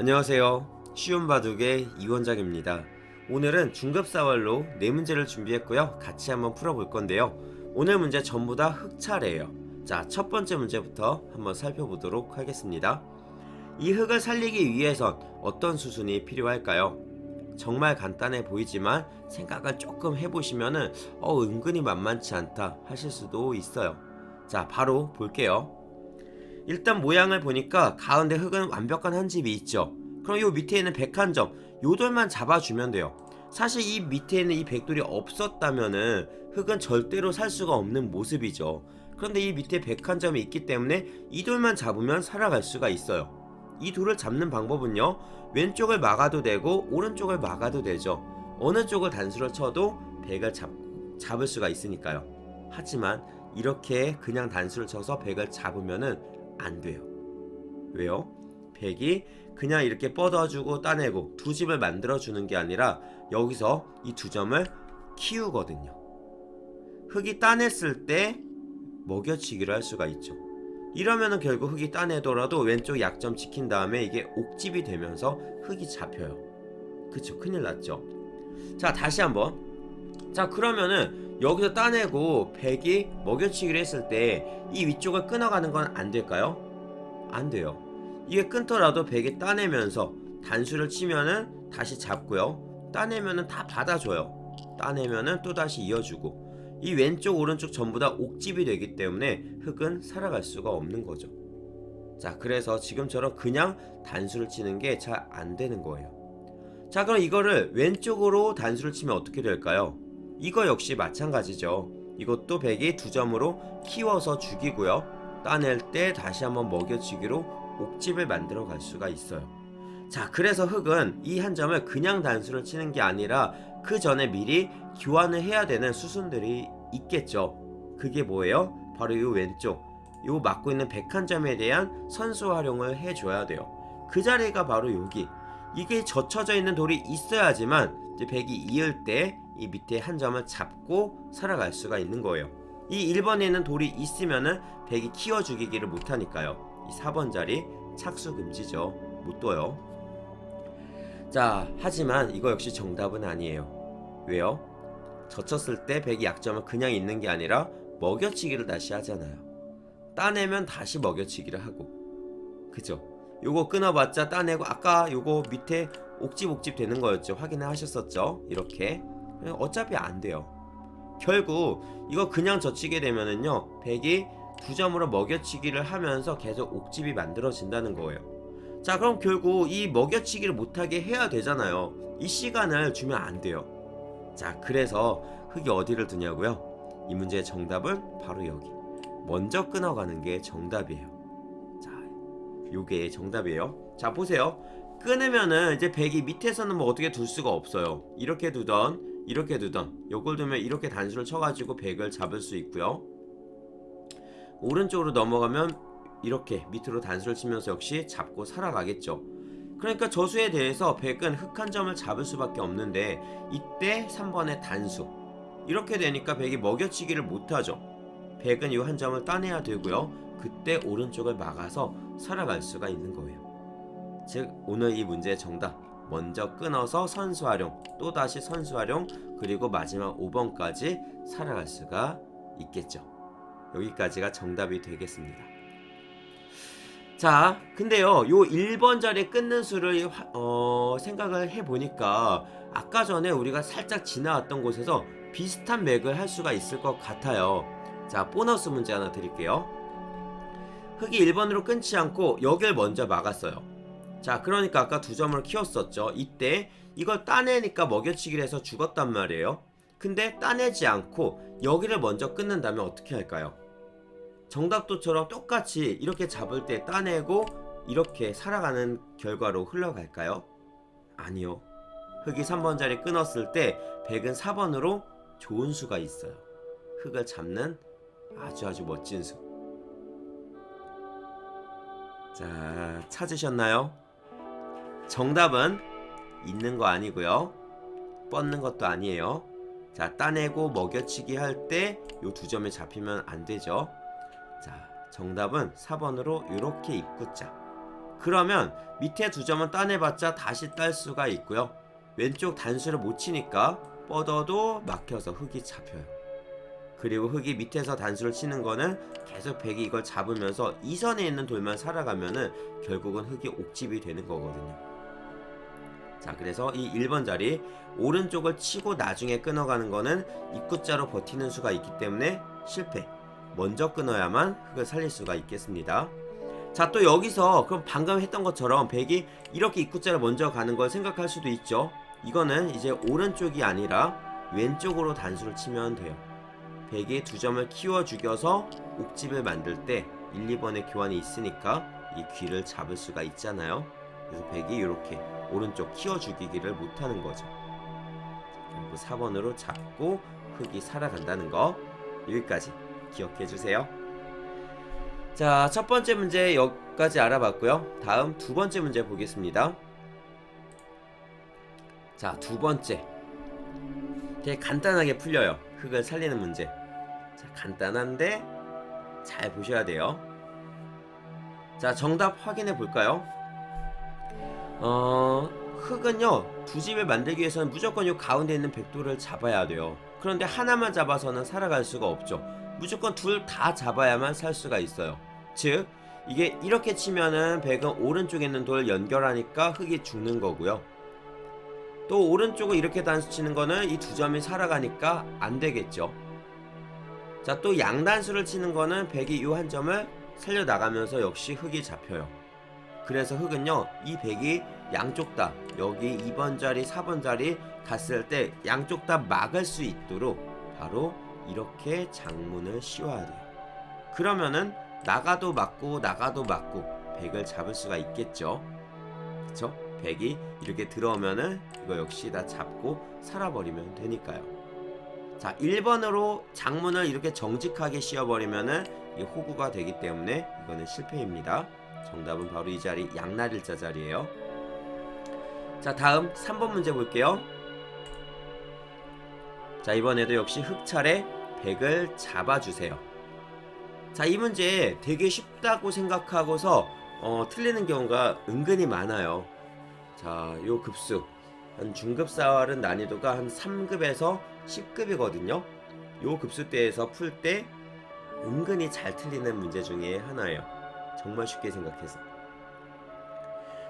안녕하세요. 쉬운 바둑의 이원장입니다. 오늘은 중급사월로 네 문제를 준비했고요. 같이 한번 풀어볼 건데요. 오늘 문제 전부 다 흑차례예요. 자, 첫 번째 문제부터 한번 살펴보도록 하겠습니다. 이 흑을 살리기 위해선 어떤 수순이 필요할까요? 정말 간단해 보이지만 생각을 조금 해보시면은 어 은근히 만만치 않다 하실 수도 있어요. 자, 바로 볼게요. 일단 모양을 보니까 가운데 흙은 완벽한 한 집이 있죠. 그럼 요 밑에 있는 백한점 요 돌만 잡아주면 돼요. 사실 이 밑에 있는 이 백돌이 없었다면은 흙은 절대로 살 수가 없는 모습이죠. 그런데 이 밑에 백한점이 있기 때문에 이 돌만 잡으면 살아갈 수가 있어요. 이 돌을 잡는 방법은요. 왼쪽을 막아도 되고 오른쪽을 막아도 되죠. 어느 쪽을 단수를 쳐도 백을 잡, 잡을 수가 있으니까요. 하지만 이렇게 그냥 단수를 쳐서 백을 잡으면은 안 돼요. 왜요? 백이 그냥 이렇게 뻗어주고 따내고 두 집을 만들어주는 게 아니라 여기서 이 두 점을 키우거든요. 흙이 따냈을 때 먹여치기를 할 수가 있죠. 이러면은 결국 흙이 따내더라도 왼쪽 약점 지킨 다음에 이게 옥집이 되면서 흙이 잡혀요. 그쵸? 큰일 났죠. 자, 다시 한번. 자, 그러면은 여기서 따내고 백이 먹여치기를 했을 때 이 위쪽을 끊어가는 건 안 될까요? 안 돼요. 이게 끊더라도 백이 따내면서 단수를 치면은 다시 잡고요. 따내면은 다 받아줘요. 따내면은 또 다시 이어주고 이 왼쪽 오른쪽 전부 다 옥집이 되기 때문에 흙은 살아갈 수가 없는 거죠. 자, 그래서 지금처럼 그냥 단수를 치는 게 잘 안 되는 거예요. 자, 그럼 이거를 왼쪽으로 단수를 치면 어떻게 될까요? 이거 역시 마찬가지죠. 이것도 백이 두 점으로 키워서 죽이고요. 따낼 때 다시 한번 먹여치기로 옥집을 만들어 갈 수가 있어요. 자, 그래서 흙은 이 한 점을 그냥 단수를 치는 게 아니라 그 전에 미리 교환을 해야 되는 수순들이 있겠죠. 그게 뭐예요? 바로 이 왼쪽, 요 막고 있는 백한점에 대한 선수 활용을 해줘야 돼요. 그 자리가 바로 여기. 이게 젖혀져 있는 돌이 있어야지만 이제 백이 이을 때 이 밑에 한 점을 잡고 살아갈 수가 있는 거예요. 이 1번에 있는 돌이 있으면은 백이 키워 죽이기를 못하니까요. 이 4번 자리 착수 금지죠. 못 둬요. 자, 하지만 이거 역시 정답은 아니에요. 왜요? 젖혔을 때 백이 약점은 그냥 있는 게 아니라 먹여치기를 다시 하잖아요. 따내면 다시 먹여치기를 하고. 그죠? 요거 끊어봤자 따내고 아까 요거 밑에 옥집 옥집 되는 거였죠. 확인을 하셨었죠? 이렇게. 어차피 안 돼요. 결국 이거 그냥 젖히게 되면은요. 백이 두 점으로 먹여치기를 하면서 계속 옥집이 만들어진다는 거예요. 자, 그럼 결국 이 먹여치기를 못하게 해야 되잖아요. 이 시간을 주면 안 돼요. 자, 그래서 흙이 어디를 두냐고요? 이 문제의 정답은 바로 여기. 먼저 끊어가는 게 정답이에요. 자, 요게 정답이에요. 자, 보세요. 끊으면은 이제 백이 밑에서는 뭐 어떻게 둘 수가 없어요. 이렇게 두던, 이렇게 두던. 요걸 두면 이렇게 단수를 쳐가지고 백을 잡을 수 있고요. 오른쪽으로 넘어가면 이렇게 밑으로 단수를 치면서 역시 잡고 살아가겠죠. 그러니까 저수에 대해서 백은 흑한 점을 잡을 수밖에 없는데 이때 3번의 단수 이렇게 되니까 백이 먹여치기를 못하죠. 백은 이 한 점을 따내야 되고요. 그때 오른쪽을 막아서 살아갈 수가 있는 거예요. 즉 오늘 이 문제의 정답 먼저 끊어서 선수 활용 또다시 선수 활용 그리고 마지막 5번까지 살아갈 수가 있겠죠. 여기까지가 정답이 되겠습니다. 자, 근데요, 요 1번 자리에 끊는 수를 화- 어, 생각을 해보니까 아까 전에 우리가 살짝 지나왔던 곳에서 비슷한 맥을 할 수가 있을 것 같아요. 자, 보너스 문제 하나 드릴게요. 흑이 1번으로 끊지 않고 여길 먼저 막았어요. 자, 그러니까 아까 두 점을 키웠었죠. 이때 이걸 따내니까 먹여치기를 해서 죽었단 말이에요. 근데 따내지 않고 여기를 먼저 끊는다면 어떻게 할까요? 정답도처럼 똑같이 이렇게 잡을 때 따내고 이렇게 살아가는 결과로 흘러갈까요? 아니요. 흑이 3번 자리 끊었을 때 백은 4번으로 좋은 수가 있어요. 흑을 잡는 아주 아주 멋진 수. 자, 찾으셨나요? 정답은 있는 거 아니고요. 뻗는 것도 아니에요. 자, 따내고 먹여치기 할 때 요 두 점에 잡히면 안 되죠. 자, 정답은 4번으로 이렇게 입구자. 그러면 밑에 두 점은 따내봤자 다시 딸 수가 있고요. 왼쪽 단수를 못 치니까 뻗어도 막혀서 흙이 잡혀요. 그리고 흙이 밑에서 단수를 치는 거는 계속 백이 이걸 잡으면서 이 선에 있는 돌만 살아가면은 결국은 흙이 옥집이 되는 거거든요. 자, 그래서 이 1번 자리 오른쪽을 치고 나중에 끊어가는 거는 입구자로 버티는 수가 있기 때문에 실패. 먼저 끊어야만 흙을 살릴 수가 있겠습니다. 자, 또 여기서 그럼 방금 했던 것처럼 백이 이렇게 입구자를 먼저 가는 걸 생각할 수도 있죠. 이거는 이제 오른쪽이 아니라 왼쪽으로 단수를 치면 돼요. 백이 두 점을 키워 죽여서 옥집을 만들 때 1, 2번의 교환이 있으니까 이 귀를 잡을 수가 있잖아요. 그래서 백이 이렇게 오른쪽 키워 죽이기를 못하는 거죠. 그리고 4번으로 잡고 흙이 살아간다는 거 여기까지 기억해 주세요. 자, 첫 번째 문제 여기까지 알아봤고요. 다음 두 번째 문제 보겠습니다. 자, 두 번째. 되게 간단하게 풀려요. 흙을 살리는 문제. 자, 간단한데 잘 보셔야 돼요. 자, 정답 확인해 볼까요? 어, 흙은요, 두 집을 만들기 위해서는 무조건 요 가운데 있는 백도를 잡아야 돼요. 그런데 하나만 잡아서는 살아갈 수가 없죠. 무조건 둘 다 잡아야만 살 수가 있어요. 즉, 이게 이렇게 치면은 백은 오른쪽에 있는 돌 연결하니까 흙이 죽는 거고요. 또 오른쪽을 이렇게 단수 치는 거는 이 두 점이 살아가니까 안 되겠죠. 자, 또 양단수를 치는 거는 백이 이 한 점을 살려 나가면서 역시 흙이 잡혀요. 그래서 흙은요, 이 백이 양쪽 다 여기 2번 자리, 4번 자리 갔을 때 양쪽 다 막을 수 있도록 바로 이렇게 장문을 씌워야 돼요. 그러면은 나가도 맞고 나가도 맞고 백을 잡을 수가 있겠죠. 그쵸? 백이 이렇게 들어오면은 이거 역시 다 잡고 살아버리면 되니까요. 자, 1번으로 장문을 이렇게 정직하게 씌워버리면은 이 호구가 되기 때문에 이거는 실패입니다. 정답은 바로 이 자리 양날일자 자리예요. 자, 다음 3번 문제 볼게요. 자, 이번에도 역시 흑차례 100을 잡아주세요. 자, 이 문제 되게 쉽다고 생각하고서 어, 틀리는 경우가 은근히 많아요. 자, 요 급수. 한 중급사활은 난이도가 한 3급에서 10급이거든요. 요 급수대에서 풀 때 은근히 잘 틀리는 문제 중에 하나예요. 정말 쉽게 생각해서.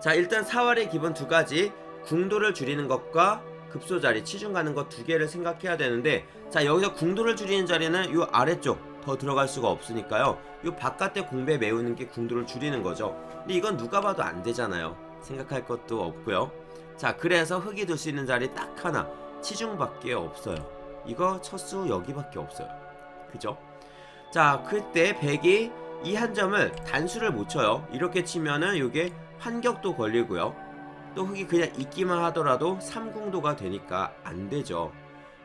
자, 일단 사활의 기본 두 가지. 궁도를 줄이는 것과 급소 자리, 치중 가는 것 두 개를 생각해야 되는데, 자, 여기서 궁도를 줄이는 자리는 요 아래쪽 더 들어갈 수가 없으니까요. 요 바깥에 공배 메우는 게 궁도를 줄이는 거죠. 근데 이건 누가 봐도 안 되잖아요. 생각할 것도 없고요. 자, 그래서 흙이 둘 수 있는 자리 딱 하나. 치중밖에 없어요. 이거 첫수 여기밖에 없어요. 그죠? 자, 그때 백이 이 한 점을 단수를 못 쳐요. 이렇게 치면은 이게 환격도 걸리고요. 또 흙이 그냥 있기만 하더라도 삼궁도가 되니까 안 되죠.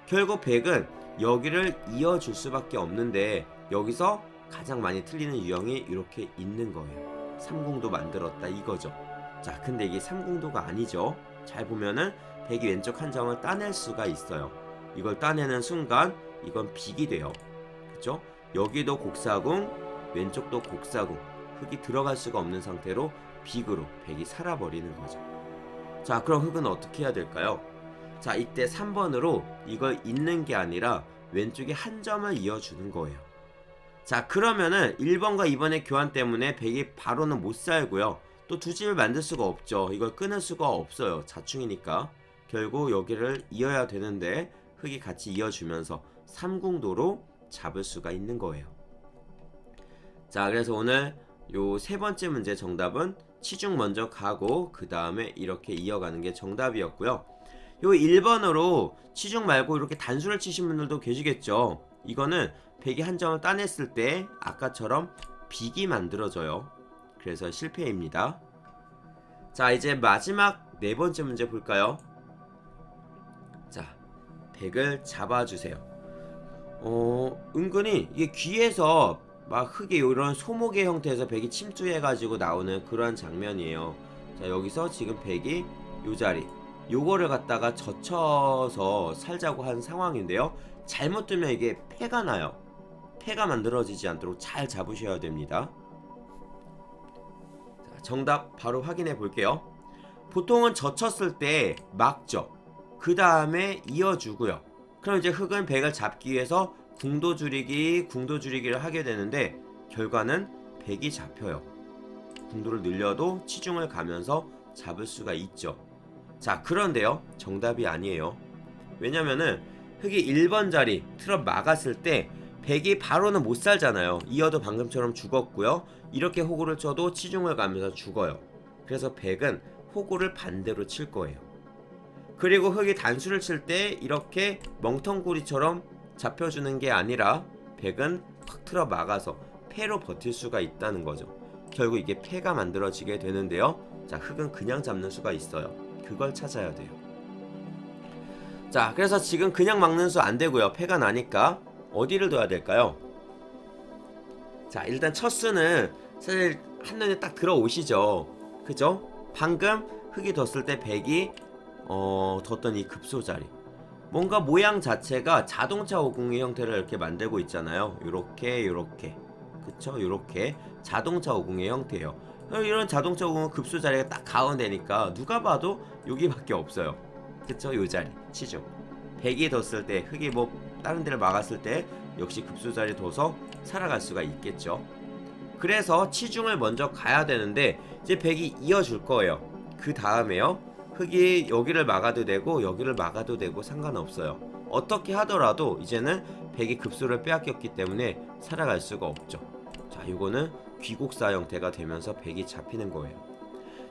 결국 백은 여기를 이어줄 수밖에 없는데 여기서 가장 많이 틀리는 유형이 이렇게 있는 거예요. 삼궁도 만들었다 이거죠. 자, 근데 이게 삼궁도가 아니죠. 잘 보면은 백이 왼쪽 한 점을 따낼 수가 있어요. 이걸 따내는 순간 이건 빅이 돼요. 그죠? 여기도 곡사궁, 왼쪽도 곡사궁. 흙이 들어갈 수가 없는 상태로 빅으로 백이 살아버리는 거죠. 자, 그럼 흙은 어떻게 해야 될까요? 자, 이때 3번으로 이걸 잇는 게 아니라 왼쪽에 한 점을 이어주는 거예요. 자, 그러면은 1번과 2번의 교환 때문에 백이 바로는 못 살고요. 또 두 집을 만들 수가 없죠. 이걸 끊을 수가 없어요. 자충이니까. 결국 여기를 이어야 되는데 흙이 같이 이어주면서 삼궁도로 잡을 수가 있는 거예요. 자, 그래서 오늘 요 세 번째 문제 정답은 치중 먼저 가고 그 다음에 이렇게 이어가는 게 정답이었고요. 요 1번으로 치중 말고 이렇게 단수를 치신 분들도 계시겠죠. 이거는 백이 한 점을 따냈을 때 아까처럼 빅이 만들어져요. 그래서 실패입니다. 자, 이제 마지막 네 번째 문제 볼까요? 자, 백을 잡아주세요. 어, 은근히 이게 귀에서 막 흙에 이런 소목의 형태에서 백이 침투해가지고 나오는 그런 장면이에요. 자, 여기서 지금 백이 요 자리, 요거를 갖다가 젖혀서 살자고 한 상황인데요. 잘못 두면 이게 폐가 나요. 폐가 만들어지지 않도록 잘 잡으셔야 됩니다. 자, 정답 바로 확인해 볼게요. 보통은 젖혔을 때 막죠. 그 다음에 이어주고요. 그럼 이제 흙은 백을 잡기 위해서 궁도 줄이기, 궁도 줄이기를 하게 되는데 결과는 백이 잡혀요. 궁도를 늘려도 치중을 가면서 잡을 수가 있죠. 자, 그런데요. 정답이 아니에요. 왜냐면은 흙이 1번 자리 틀어 막았을 때 백이 바로는 못 살잖아요. 이어도 방금처럼 죽었고요. 이렇게 호구를 쳐도 치중을 가면서 죽어요. 그래서 백은 호구를 반대로 칠 거예요. 그리고 흙이 단수를 칠 때 이렇게 멍텅구리처럼 잡혀주는 게 아니라 백은 확 틀어 막아서 패로 버틸 수가 있다는 거죠. 결국 이게 패가 만들어지게 되는데요. 자, 흙은 그냥 잡는 수가 있어요. 그걸 찾아야 돼요. 자, 그래서 지금 그냥 막는 수 안 되고요. 패가 나니까 어디를 둬야 될까요? 자, 일단 첫 수는 사실 한눈에 딱 들어오시죠. 그죠? 방금 흙이 뒀을 때 백이 어, 뒀던 이 급소 자리. 뭔가 모양 자체가 자동차 오공의 형태를 이렇게 만들고 있잖아요. 요렇게 요렇게. 그쵸? 요렇게 자동차 오공의 형태예요. 이런 자동차 오공은 급소 자리가 딱 가운데니까 누가 봐도 여기밖에 없어요. 그쵸? 요 자리 치중. 백이 뒀을 때 흙이 뭐 다른 데를 막았을 때 역시 급소 자리 둬서 살아갈 수가 있겠죠. 그래서 치중을 먼저 가야 되는데 이제 백이 이어줄 거예요. 그 다음에요. 흙이 여기를 막아도 되고 여기를 막아도 되고 상관없어요. 어떻게 하더라도 이제는 백이 급소를 빼앗겼기 때문에 살아갈 수가 없죠. 자, 이거는 귀곡사 형태가 되면서 백이 잡히는 거예요.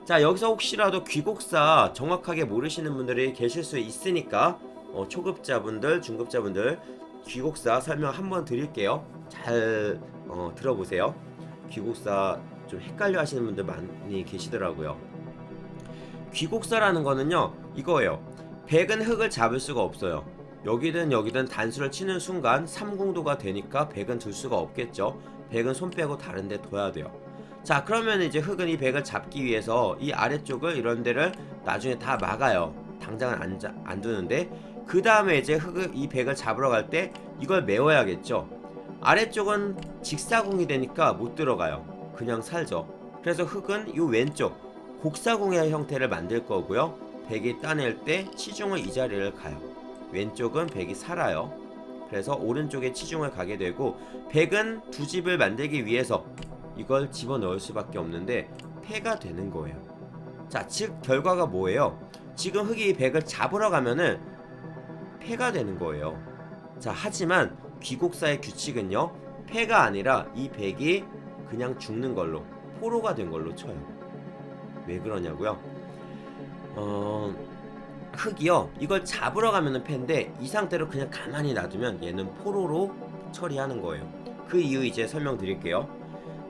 자, 여기서 혹시라도 귀곡사 정확하게 모르시는 분들이 계실 수 있으니까 어, 초급자분들, 중급자분들 귀곡사 설명 한번 드릴게요. 잘 어, 들어보세요. 귀곡사 좀 헷갈려 하시는 분들 많이 계시더라고요. 귀곡사라는 거는요, 이거예요. 백은 흙을 잡을 수가 없어요. 여기든 여기든 단수를 치는 순간 3공도가 되니까 백은 들 수가 없겠죠. 백은 손 빼고 다른 데 둬야 돼요. 자, 그러면 이제 흙은 이 백을 잡기 위해서 이 아래쪽을 이런 데를 나중에 다 막아요. 당장은 안, 자, 안 두는데 그 다음에 이제 흙을 이 백을 잡으러 갈 때 이걸 메워야겠죠. 아래쪽은 직사공이 되니까 못 들어가요. 그냥 살죠. 그래서 흙은 이 왼쪽 곡사공의 형태를 만들 거고요. 백이 따낼 때 치중을 이 자리를 가요. 왼쪽은 백이 살아요. 그래서 오른쪽에 치중을 가게 되고 백은 두 집을 만들기 위해서 이걸 집어넣을 수밖에 없는데 패가 되는 거예요. 자, 즉 결과가 뭐예요? 지금 흙이 백을 잡으러 가면은 패가 되는 거예요. 자, 하지만 귀곡사의 규칙은요. 패가 아니라 이 백이 그냥 죽는 걸로 포로가 된 걸로 쳐요. 왜 그러냐고요? 어, 흙이요. 이걸 잡으러 가면은 패인데 이 상태로 그냥 가만히 놔두면 얘는 포로로 처리하는 거예요. 그 이유 이제 설명드릴게요.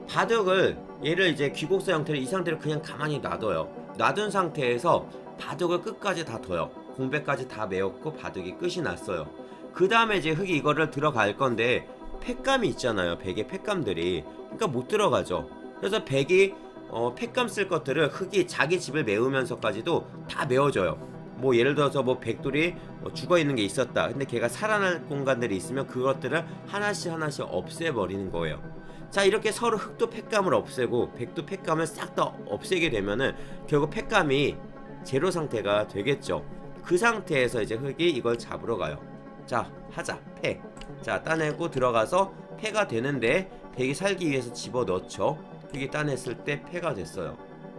바둑을 얘를 이제 귀곡사 형태로 이 상태로 그냥 가만히 놔둬요. 놔둔 상태에서 바둑을 끝까지 다 둬요. 공백까지 다 메웠고 바둑이 끝이 났어요. 그 다음에 이제 흙이 이거를 들어갈 건데 팩감이 있잖아요. 백의 팩감들이. 그러니까 못 들어가죠. 그래서 백이 어, 팩감 쓸 것들을 흙이 자기 집을 메우면서까지도 다 메워줘요. 뭐 예를 들어서 뭐 백돌이 뭐 죽어 있는 게 있었다. 근데 걔가 살아날 공간들이 있으면 그것들을 하나씩 하나씩 없애버리는 거예요. 자 이렇게 서로 흙도 팩감을 없애고 백도 팩감을 싹 다 없애게 되면은 결국 팩감이 제로 상태가 되겠죠. 그 상태에서 이제 흙이 이걸 잡으러 가요. 자 하자 패. 자 따내고 들어가서 패가 되는데 백이 살기 위해서 집어 넣죠. 팩이 따냈을 때 패가 됐어요.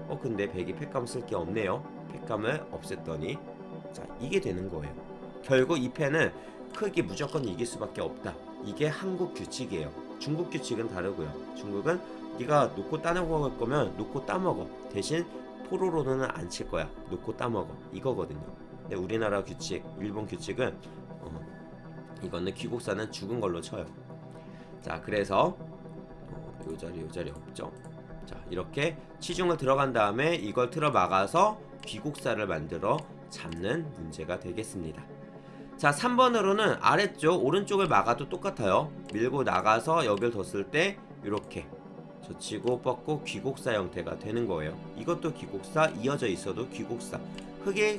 어 근데 백이 팩감 쓸 게 없네요. 팩감을 없앴더니 자 이게 되는 거예요. 결국 이 패는 흙이 무조건 이길 수밖에 없다. 이게 한국 규칙이에요. 중국 규칙은 다르고요. 중국은 네가 놓고 따먹어 갈 거면 놓고 따먹어. 대신 포로로는 안 칠 거야. 놓고 따먹어. 이거거든요. 근데 우리나라 규칙, 일본 규칙은 어, 이거는 귀국사는 죽은 걸로 쳐요. 자 그래서 요 자리 요 자리 없죠. 자 이렇게 치중을 들어간 다음에 이걸 틀어 막아서 귀국사를 만들어 잡는 문제가 되겠습니다. 자 3번으로는 아래쪽 오른쪽을 막아도 똑같아요. 밀고 나가서 여기를 뒀을 때 이렇게 젖히고 뻗고 귀곡사 형태가 되는 거예요. 이것도 귀곡사 이어져 있어도 귀곡사 흙의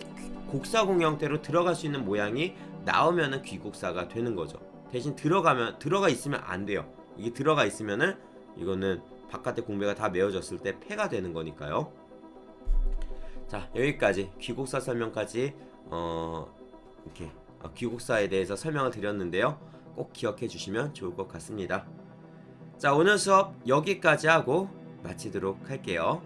곡사공 형태로 들어갈 수 있는 모양이 나오면은 귀곡사가 되는 거죠. 대신 들어가면 들어가 있으면 안 돼요. 이게 들어가 있으면은 이거는 바깥의 공배가 다 메워졌을 때 폐가 되는 거니까요. 자 여기까지 귀국사 설명까지 어 이렇게 어, 귀국사에 대해서 설명을 드렸는데요. 꼭 기억해 주시면 좋을 것 같습니다. 자 오늘 수업 여기까지 하고 마치도록 할게요.